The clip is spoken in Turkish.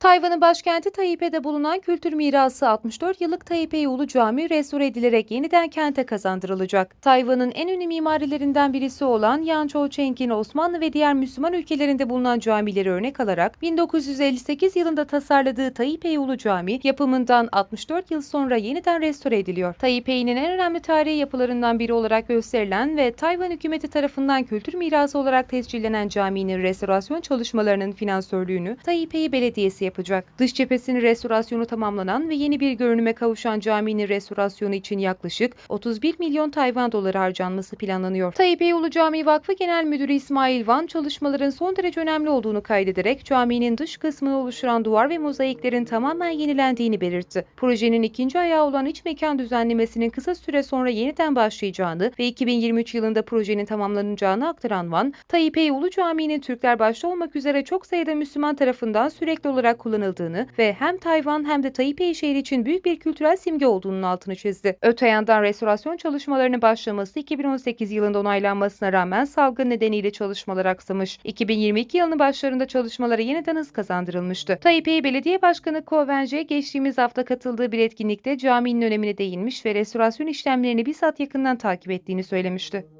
Tayvan'ın başkenti Taipei'de bulunan kültür mirası 64 yıllık Taipei Ulu Camii restore edilerek yeniden kente kazandırılacak. Tayvan'ın en ünlü mimarilerinden birisi olan Yan Cheng'in Osmanlı ve diğer Müslüman ülkelerinde bulunan camileri örnek alarak 1958 yılında tasarladığı Taipei Ulu Camii yapımından 64 yıl sonra yeniden restore ediliyor. Taipei'nin en önemli tarihi yapılarından biri olarak gösterilen ve Tayvan hükümeti tarafından kültür mirası olarak tescillenen caminin restorasyon çalışmalarının finansörlüğünü Taipei Belediyesi yapacak. Dış cephesinin restorasyonu tamamlanan ve yeni bir görünüme kavuşan caminin restorasyonu için yaklaşık 31 milyon Tayvan doları harcanması planlanıyor. Taipei Ulu Camii Vakfı Genel Müdürü İsmail Van çalışmaların son derece önemli olduğunu kaydederek caminin dış kısmını oluşturan duvar ve mozaiklerin tamamen yenilendiğini belirtti. Projenin ikinci ayağı olan iç mekan düzenlemesinin kısa süre sonra yeniden başlayacağını ve 2023 yılında projenin tamamlanacağını aktaran Van, Taipei Ulu Camii'nin Türkler başta olmak üzere çok sayıda Müslüman tarafından sürekli olarak kullanıldığını ve hem Tayvan hem de Taipei şehri için büyük bir kültürel simge olduğunun altını çizdi. Öte yandan restorasyon çalışmalarının başlaması 2018 yılında onaylanmasına rağmen salgın nedeniyle çalışmalar aksamış. 2022 yılının başlarında çalışmalara yeniden hız kazandırılmıştı. Taipei Belediye Başkanı Ko Wen-je geçtiğimiz hafta katıldığı bir etkinlikte caminin önemine değinmiş ve restorasyon işlemlerini bizzat yakından takip ettiğini söylemişti.